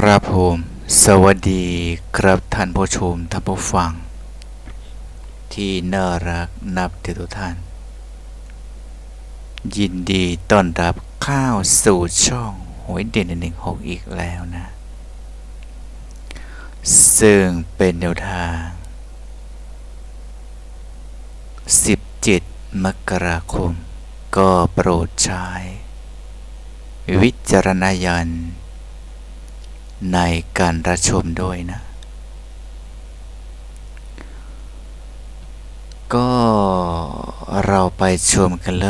ครับผมสวัสดีครับท่านผู้ชมท่านผู้ฟัง ที่น่ารักนับถือทุกท่าน ยินดีต้อนรับเข้าวสู่ช่องหวยเด่นหนึ่งหกอีกแล้วนะ ซึ่งเป็นแนวทาง 17 มกราคม ก็โปรดใช้ วิจารณญาณ ในการรับชมด้วยนะ ก็เราไปชมกันเล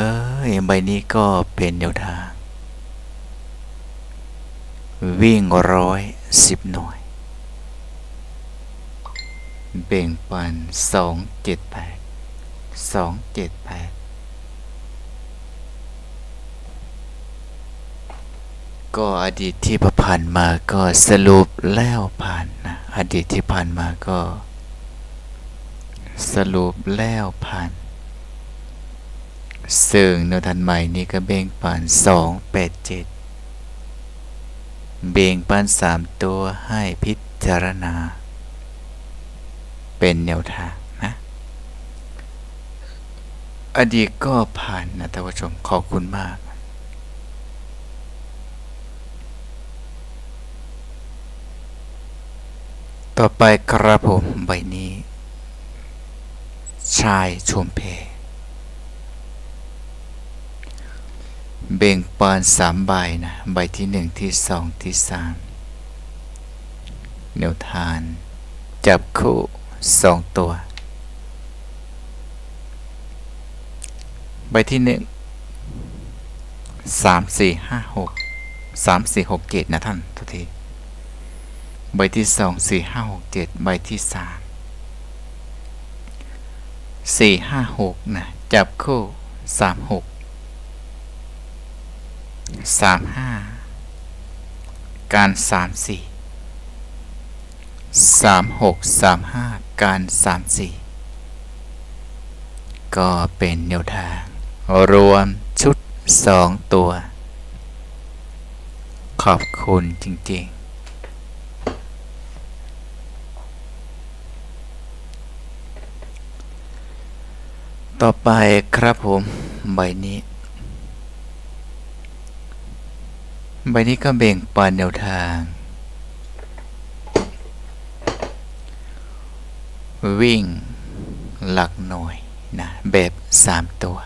ย ใบนี้ก็เป็นแนวทาง วิ่งร้อยสิบหน่วย เบ่งปันสองเจ็ดแปดสองเจ็ดแปด ก็อดีตที่ผ่านมาก็สรุปแล้วผ่านนะอดีตที่ผ่านมาก็ สรุปแล้วผ่านซึ่งโนทันใหม่นี่ก็เบ่งปานสองแปดเจ็ดเบ่งปานสามตัวให้พิจารณา เป็นแนวทางนะอดีตก็ผ่านนะท่านผู้ชมขอบคุณมาก ต่อไปครับผมใบนี้ ชายชมเพ เบ่งปานสามใบนะ ใบที่หนึ่งที่สองที่สามแนวทาน จับคู่สองตัว ใบที่หนึ่งสามสี่ห้าหกสามสี่หกเจ็ดนะท่านทุกที ใบที่สองสี่ห้าหกเจ็ดใบที่สามสี่ห้าหกนะ จับคู่สามหกสามห้าการสามสี่สามหกสามห้าการสามสี่ก็เป็นแนวทาง รวมชุดสองตัว ขอบคุณจริง ๆ ต่อไปครับผม ใบนี้ ใบนี้ก็เบ่งปันแนวทาง วิ่ง หลักหน่วยนะแบบสามตัว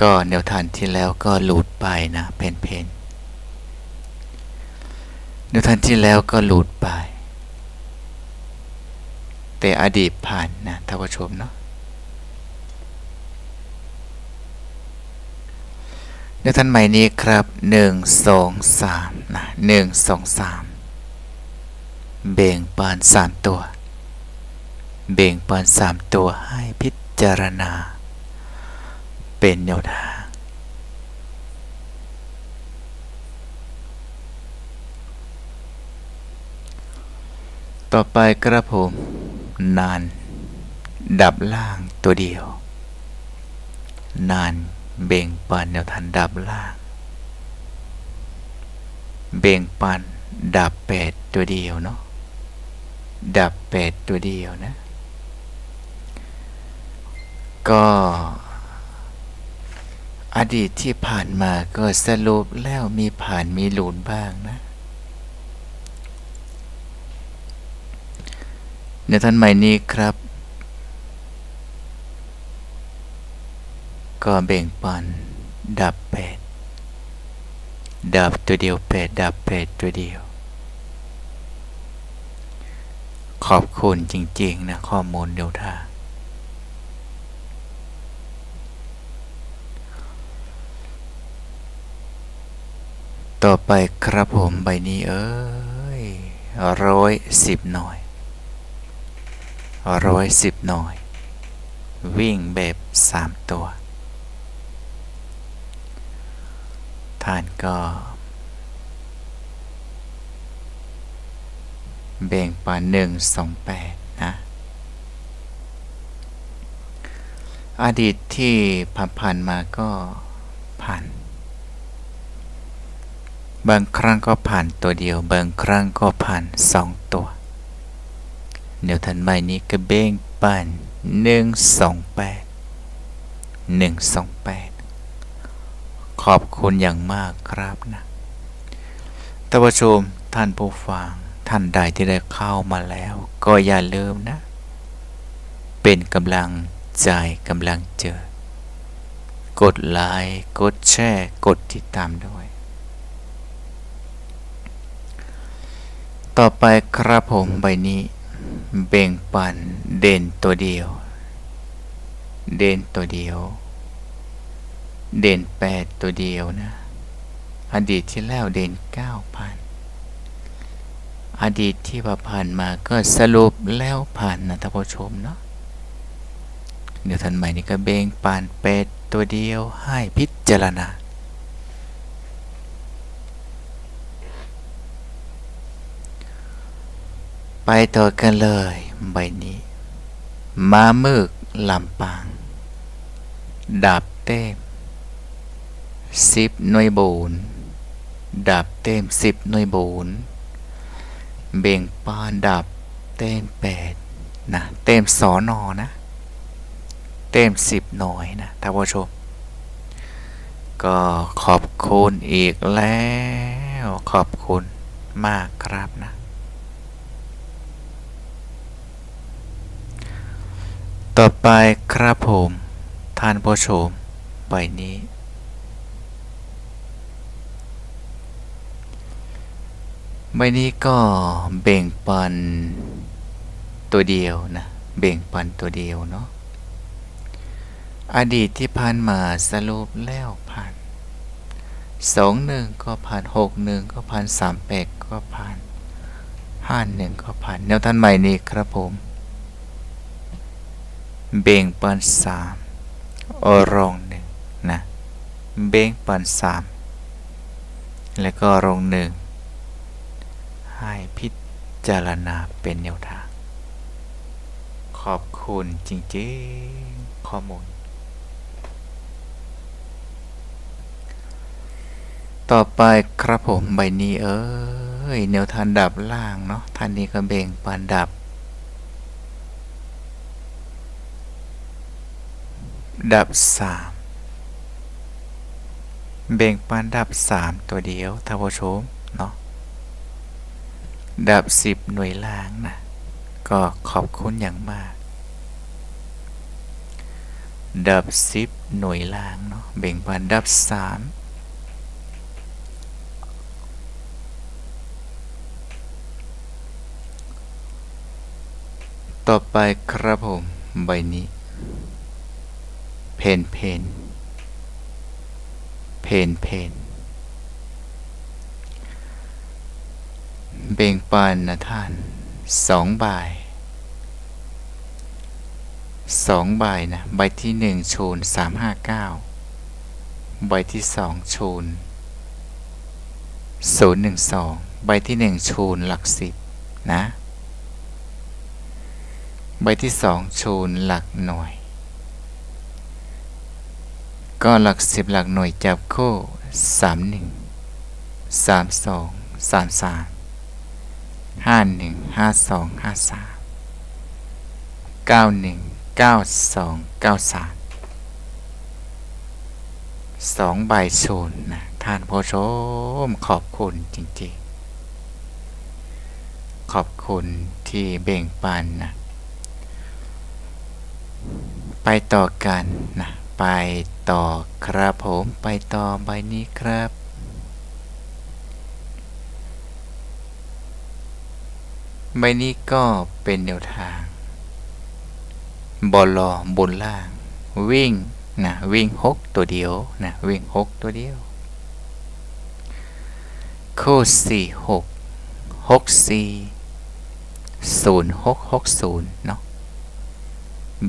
ก็แนวทางที่แล้วก็หลุดไปนะเพนเพนแนวทางที่แล้วก็หลุดไป แต่อดีตผ่านนะท่านผู้ชมเนาะแนวทางใหม่นี้ครับหนึ่งสองสามนะหนึ่งสองสามเบ่งปานสามตัว เบ่งปานสามตัวให้พิจารณา เป็นแนวทางต่อไปกระผม นาน ดับล่างตัวเดียว นานเบ่งปันแนวทันดับล่าง เบ่งปันดับแปดตัวเดียวเนาะดับแปดตัวเดียวนะ ก็ อดีตที่ผ่านมาก็สรุปแล้วมีผ่านมีหลุนบ้างนะ ในท่านใหม่นี้ครับ ก็แบ่งปัน ดับแปดดับตัวเดียวแปดดับแปดตัวเดียว ขอบคุณจริง ๆ นะ ข้อมูลเดียวท่าต่อไปครับผมใบนี้เอ้ยร้อยสิบหน่อย ร้อยสิบหน่อย วิ่งแบบสามตัว ท่านก็ แบ่งปันหนึ่งสองแปดนะ อดีตที่ผ่านๆมาก็ผ่าน บางครั้งก็ผ่านตัวเดียว บางครั้งก็ผ่านสอง ตัวเดี๋ยวทันใหม่นี้ก็เบ้งปันหนึ่งสองแปดหนึ่งสองแปดขอบคุณอย่างมากครับนะท่านผู้ชมท่านผู้ฟังท่านใดที่ได้เข้ามาแล้ว ก็อย่าลืมนะ เป็นกำลังใจกำลังเจอ กดไลค์กดแชร์กดติดตามด้วย ต่อไปครับผมใบนี้ เบ่งปันเด่นตัวเดียว เด่นตัวเดียว เด่นแปดตัวเดียวนะ อดีตที่แล้วเด่นเก้าพันอดีตที่ผ่านมาก็สรุปแล้วผ่านนะท่านผู้ชมเนาะเดี๋ยวทันใหม่นี้ก็เบ่งปานเป็ดตัวเดียวให้พิจารณา ไปต่อกันเลยใบนี้ มามึกลำปาง ดาบเต้มสิบหน่วยบูนดาบเต้มสิบหน่วยบูนเบ่งปานดาบเต้มแปดนะเต้มสอนอนะ เต้มสิบหน่อยนะท่านผู้ชม ก็ขอบคุณอีกแล้ว ขอบคุณมากครับนะ ต่อไปครับผมท่านผู้ชมใบนี้ ใบนี้ก็เบ่งปันตัวเดียวนะ เบ่งปันตัวเดียวเนาะ อดีตที่ผ่านมาสรุปแล้วผ่านสองหนึ่งก็ผ่านหกหนึ่งก็ผ่านสามแปดก็ผ่านห้าหนึ่งก็ผ่านแนวท่านใหม่นี้ครับผม เบ่งปันสามอรองหนึ่งนะเบ่งปันสามแล้วก็รองหนึ่งให้พิจารณาเป็นแนวทาง ขอบคุณจริงๆ ข้อมูล ต่อไปครับผมใบนี้เอ้ยแนวทางดับล่างเนาะท่านนี้ก็เบ่งปานดับ ดับสามเบ่งปานดับสามตัวเดียวท่านผู้ชมเนาะดับสิบหน่วยล่างนะก็ขอบคุณอย่างมาก ดับสิบหน่วยล่างเนาะเบ่งปานดับสามต่อไปครับผมใบนี้ นเพนเพนเพนเบ่งปานนะท่านสองใบสองใบนะใบที่หนึ่งชูนสามห้าเก้าใบที่สองชูนศูนย์หนึ่งสองใบที่หนึ่งชูนหลักสิบนะ ใบที่สองชูนหลักหน่วย ก็หลักสิบหลักหน่วยจับคู่สามหนึ่งสามสองสามสามห้าหนึ่งห้าสองห้าสามเก้าหนึ่งเก้าสองเก้าสามสองใบศูนย์นะท่านผู้ชมขอบคุณจริงๆ ขอบคุณที่เบ่งปันนะ ไปต่อกันนะ ไปต่อครับผมไปต่อใบนี้ครับ ใบนี้ก็เป็นแนวทางบอลลอบนล่าง วิ่งนะวิ่งหกตัวเดียวนะวิ่งหกตัวเดียวคู่สี่หกหกสี่ศูนย์หกหกศูนย์เนาะ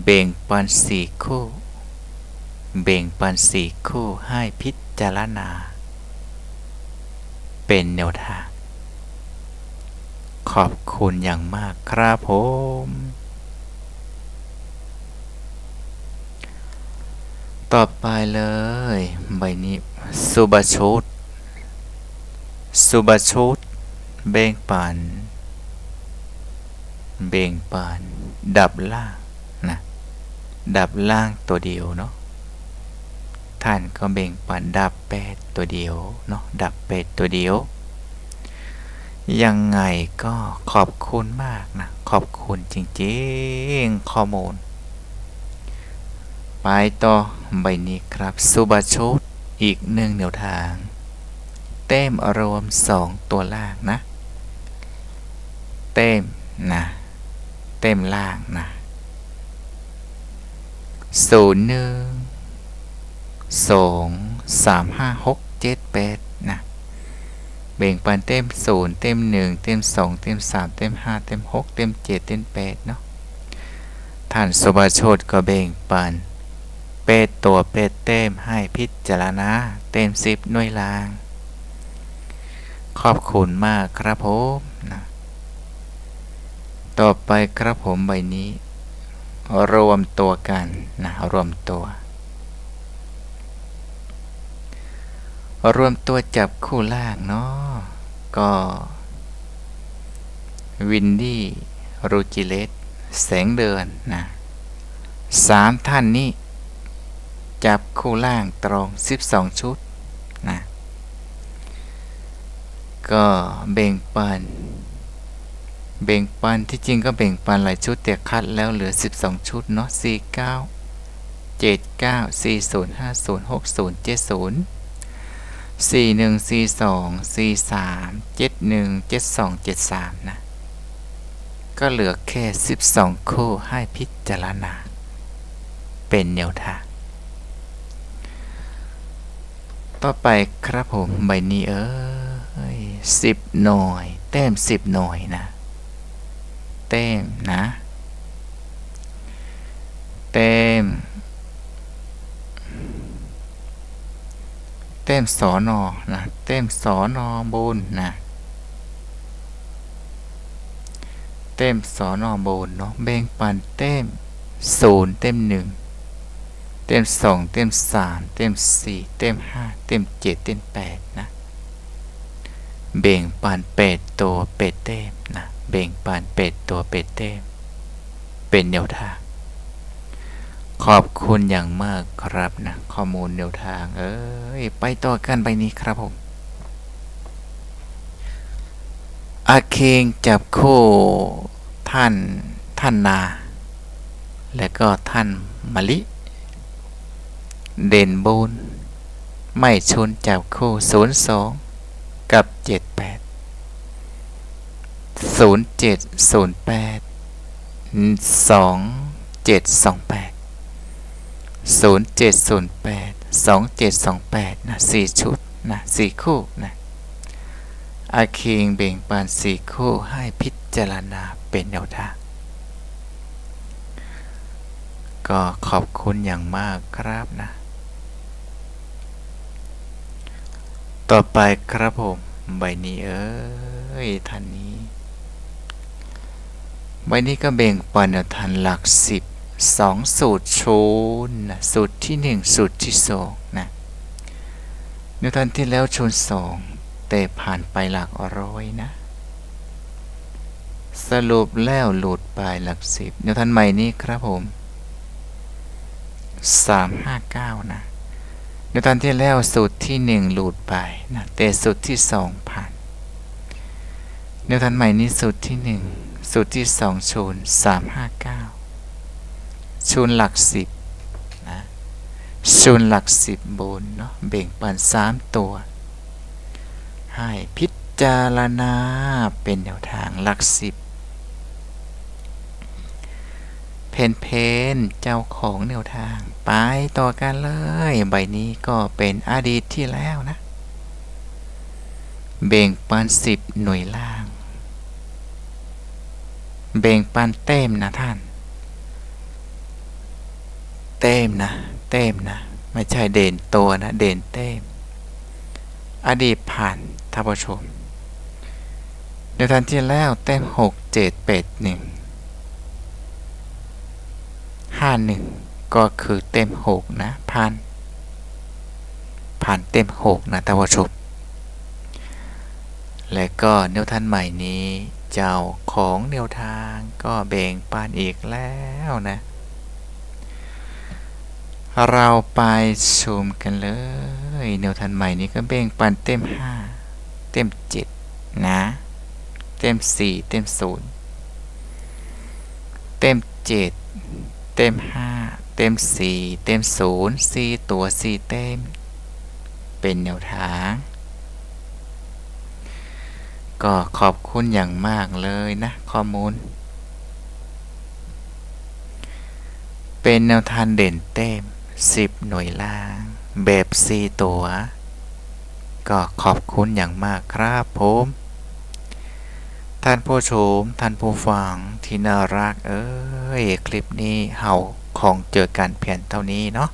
เบ่งปันสี่คู่ เบ่งปันสี่คู่ให้พิจารณา เป็นแนวทาง ขอบคุณอย่างมากครับผม ต่อไปเลย ใบนี้ สุบชุดสุบชุดเบ่งปัน เบ่งปัน ดับล่างนะ ดับล่างตัวเดียวเนาะ ท่านก็เบ่งปันดับแปดตัวเดียวเนาะดับแปดตัวเดียว ยังไงก็ขอบคุณมากนะ ขอบคุณจริงๆข้อมูล ไปต่อใบนี้ครับสุบาชุดอีกหนึ่งแนวทาง เต็มรวมสองตัวล่างนะ เต็มนะเต็มล่างนะศูนย์หนึ่ง สองสามห้าหกเจ็ดแปดนะเบ่งปันเต็มศูนย์เต็มหนึ่งเต็มสองเต็มสามเต็มห้าเต็มหกเต็มเจ็ดเต็มแปดเนาะท่านสุบาโชตก็เบ่งปันเป็ดตัวเป็ดเต็มให้พิจารณาเต็มสิบหน่วยลาง ขอบคุณมากครับผมนะต่อไปครับผมใบนี้ รวมตัวกันนะรวมตัว รวมตัวจับคู่ล่างเนาะก็ วินดี้รูจิเลตแสงเดือนนะสามท่านนี้ จับคู่ล่างตรง 12 ชุดนะก็เบ่งปันเบ่งปันที่จริงก็เบ่งปันหลายชุดแต่คัดแล้วเหลือ 12 ชุดเนาะ49 79 40 50 60 70 41 42 43 71 72 73นะ ก็เหลือแค่12คู่ให้พิจารณา เป็นแนวทาง ต่อไปครับผมใบนี้เอ้ยสิบหน่วยแต้มสิบหน่วยนะ แต้มนะ แต้ม แต้มสอนอนะแต้มสอนอบนนะเต็มสอนอบนเนาะแบ่งปันเต็มศูนย์เต็มหนึ่งเต็มสองเต็มสามเต็มสี่เต็มห้าเต็มเจ็ดเต็มแปดนะเบ่งปันเป็ดตัวเป็ดเต็มนะเบ่งปันเป็ดตัวเป็ดเต็มเป็นแนวทาง ขอบคุณอย่างมากครับนะ ข้อมูลแนวทาง เอ้ย ไปต่อกันไปนี้ครับผมอาเคงจับคู่ท่านท่านนา และก็ท่านมะลิ เด่นบูนไม่ชนจับคู่ 02 กับ 78 0708 2728 0708 2728นะ4ชุดนะ4คู่นะอาคิงเบ่งปานสี่คู่ให้พิจารณาเป็นแนวทางก็ขอบคุณอย่างมากครับนะ ต่อไปครับผม ใบนี้เอ้ยท่านนี้ ใบนี้ก็เบ่งปันทางหลักสิบ สองสูตรชูนนะสูตรที่หนึ่งสูตรที่สองนะแนวทางที่แล้วชูนสองแต่ผ่านไปหลักร้อยนะ สรุปแล้วหลุดไปหลักสิบเดี๋ยวท่านใหม่นี้ครับผมสามห้าเก้านะเดี๋ยวท่านที่แล้วสูตรที่หนึ่งหลุดไปนะแต่สูตรที่สองผ่านเดี๋ยวท่านใหม่นี้สูตรที่หนึ่งสูตรที่สองชูนสามห้าเก้า ชูนหลักสิบนะชูนหลักสิบบนเนาะเบ่งปันสามตัว ให้พิจารณาเป็นแนวทางหลักสิบเพนเพนเจ้าของแนวทาง ไปต่อกันเลย ใบนี้ก็เป็นอดีตที่แล้วนะ เบ่งปันสิบหน่วยล่าง เบ่งปันเต็มนะท่าน เต็มนะ เต็มนะ ไม่ใช่เด่นตัวนะ เด่นเต็มอดีตผ่านท่านผู้ชมในทันที่แล้วเต็มหกเจ็ดเป็ดหนึ่งห้าหนึ่งก็คือเต็มหกนะผ่านผ่านเต็มหกนะท่านผู้ชมและก็แนวทางใหม่นี้ เจ้าของแนวทางก็แบ่งปันอีกแล้วนะ เราไปชมกันเลยแนวทางใหม่นี้ก็แบ่งปันเต็ม 5 เต็ม 7 นะ เต็ม 4 เต็ม 0 เต็ม 7 เต็ม 5 เต็ม 4 เต็ม 0 4 ตัว 4 เต็ม เป็นแนวทาง ก็ขอบคุณอย่างมากเลยนะ ข้อมูล เป็นแนวทางเด่นเต็ม 10 หน่วยล่าง แบบ 4 ตัว ก็ขอบคุณอย่างมากครับผม ท่านผู้ชม ท่านผู้ฟังที่น่ารักเอ้ย คลิปนี้เฮาของเจอกันเพียงเท่านี้เนาะ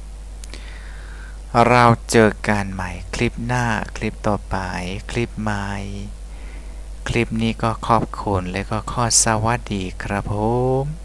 เราเจอกันใหม่คลิปหน้าคลิปต่อไป คลิปใหม่ คลิปนี้ก็ขอบคุณและก็ขอสวัสดีครับผม